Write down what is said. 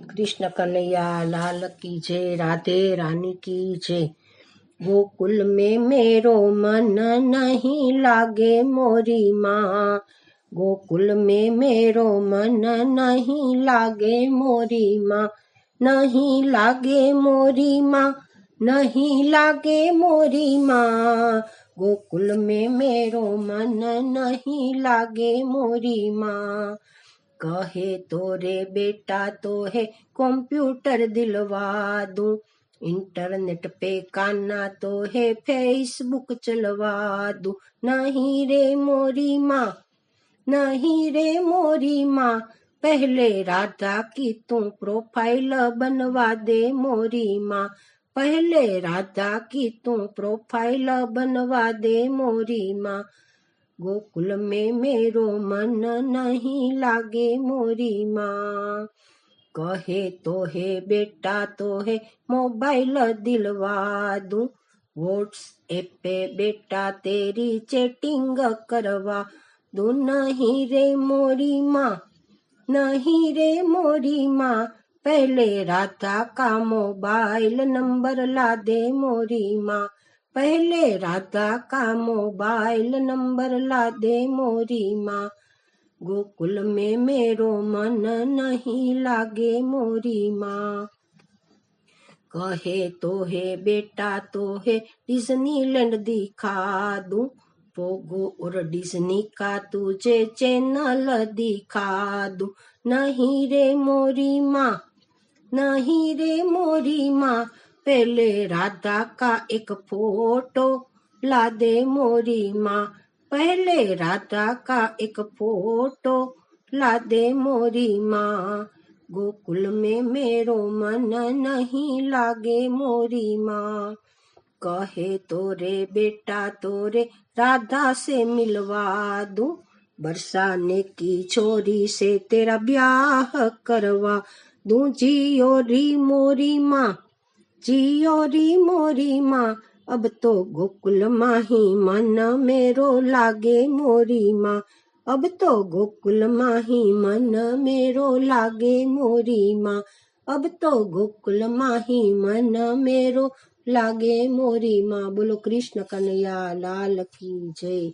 कृष्ण कन्हैया, लाल की जय, राधे रानी की जय। गोकुल में मेरो मन नहीं लागे मोरी माँ। गोकुल में मेरो मन नहीं लागे मोरी माँ। नहीं लागे मोरी माँ, नहीं लागे मोरी माँ। गोकुल में मेरो मन नहीं लागे मोरी माँ। कहे तो रे बेटा तो है कंप्यूटर दिलवा दूँ। इंटरनेट पे काना तो है फेसबुक चलवा दू। नहीं रे मोरी माँ, नहीं रे मोरी माँ, पहले राधा की तू प्रोफ़ाइल बनवा दे मोरी माँ। पहले राधा की तू प्रोफ़ाइल बनवा दे मोरी माँ। गोकुल में मेरो मन नहीं लागे मोरी माँ। कहे तो है बेटा तो है मोबाइल दिलवा दूँ। व्हाट्सएप पे बेटा तेरी चैटिंग करवा दू। नहीं रे मोरी माँ, नहीं रे मोरी माँ। पहले राधा का मोबाइल नंबर ला दे मोरी माँ। पहले राधा का मोबाइल नंबर ला दे मोरी माँ। गोकुल में मेरो मन नहीं लागे मोरी माँ। कहे तो है बेटा तो है डिज्नीलैंड दिखा दूँ। पोगो और डिज्नी का तुझे चैनल दिखा दू। नहीं रे मोरी माँ, नहीं रे मोरी माँ पहले राधा का एक फ़ोटो ला दे मोरी माँ। पहले राधा का एक फ़ोटो ला दे मोरी माँ। गोकुल में मेरो मन नहीं लागे मोरी माँ। कहे तोरे बेटा तोरे राधा से मिलवा दूँ। बरसाने की छोरी से तेरा ब्याह करवा दूँ। जी री मोरी माँ जियो री मोरी माँ, अब तो गोकुल माही मन मेरो लागे मोरी माँ। अब तो गोकुल माही मन मेरो लागे मोरी माँ। अब तो गोकुल माही मन मेरो लागे मोरी माँ। बोलो कृष्ण कन्हैया, लाल की जय।